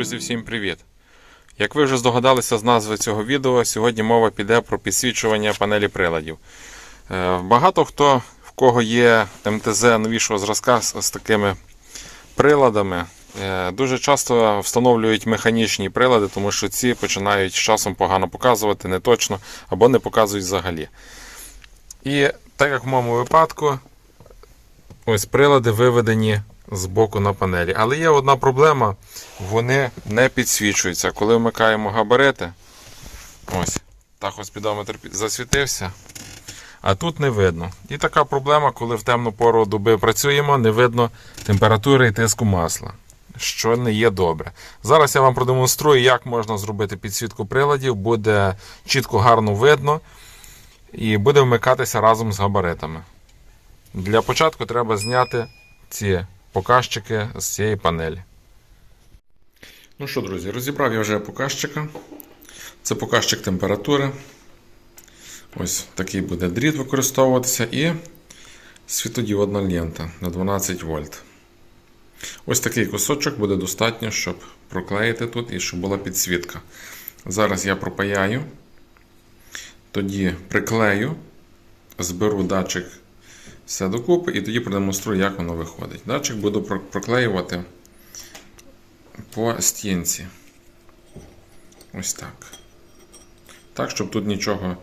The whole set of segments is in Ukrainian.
Друзі, всім привіт! Як ви вже здогадалися з назви цього відео, сьогодні мова піде про підсвічування панелі приладів. Е, Багато хто, в кого є МТЗ новішого зразка з, такими приладами, е, дуже часто встановлюють механічні прилади, тому що ці починають з часом погано показувати, не точно або не показують взагалі. І так як в моєму випадку, ось прилади виведені з боку на панелі. Але є одна проблема: вони не підсвічуються. Коли вмикаємо габарити, ось, тахоспідометр під- засвітився, а тут не видно. І така проблема, коли в темну пору доби працюємо, не видно температури і тиску масла. Що не є добре. Зараз я вам продемонструю, як можна зробити підсвітку приладів, буде чітко гарно видно і буде вмикатися разом з габаритами. Для початку треба зняти ці показчики з цієї панелі. Ну що, друзі, розібрав я вже показчика. Це показчик температури. Ось такий буде дріт використовуватися і світодіодна лента на 12 вольт. Ось такий кусочок буде достатньо, щоб проклеїти тут і щоб була підсвітка. Зараз я пропаяю, тоді приклею, зберу датчик все докупи і тоді продемонструю, як воно виходить. Датчик буду проклеювати по стінці. Ось так. Так, щоб тут нічого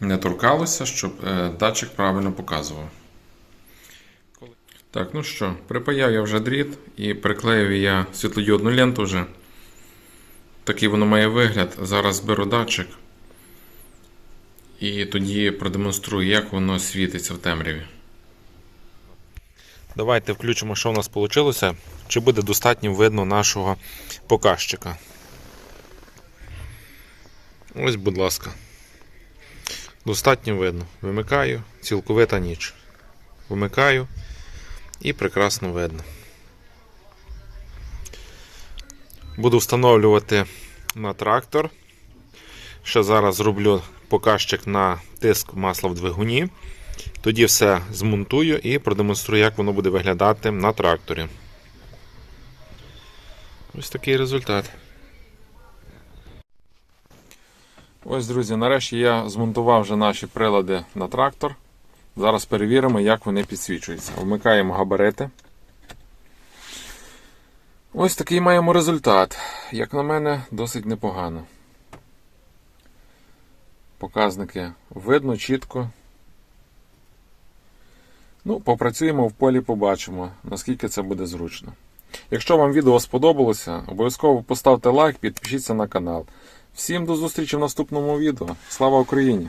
не торкалося, щоб е, датчик правильно показував. Так, ну що, припаяв я вже дріт і приклеїв я світлодіодну ленту вже. Такий воно має вигляд. Зараз беру датчик і тоді продемонструю, як воно світиться в темряві. Давайте включимо, що у нас вийшло. Чи буде достатньо видно нашого показчика. Ось, будь ласка. Достатньо видно. Вимикаю, цілковита ніч. Вимикаю і прекрасно видно. Буду встановлювати на трактор. Ще зараз зроблю показчик на тиск масла в двигуні. Тоді все змонтую і продемонструю, як воно буде виглядати на тракторі. Ось такий результат. Ось, друзі, нарешті я змонтував вже наші прилади на трактор. Зараз перевіримо, як вони підсвічуються. Вмикаємо габарити. Ось такий маємо результат. Як на мене, досить непогано. Показники видно чітко. Ну, попрацюємо в полі, побачимо, наскільки це буде зручно. Якщо вам відео сподобалося, обов'язково поставте лайк, підпишіться на канал. Всім до зустрічі в наступному відео. Слава Україні!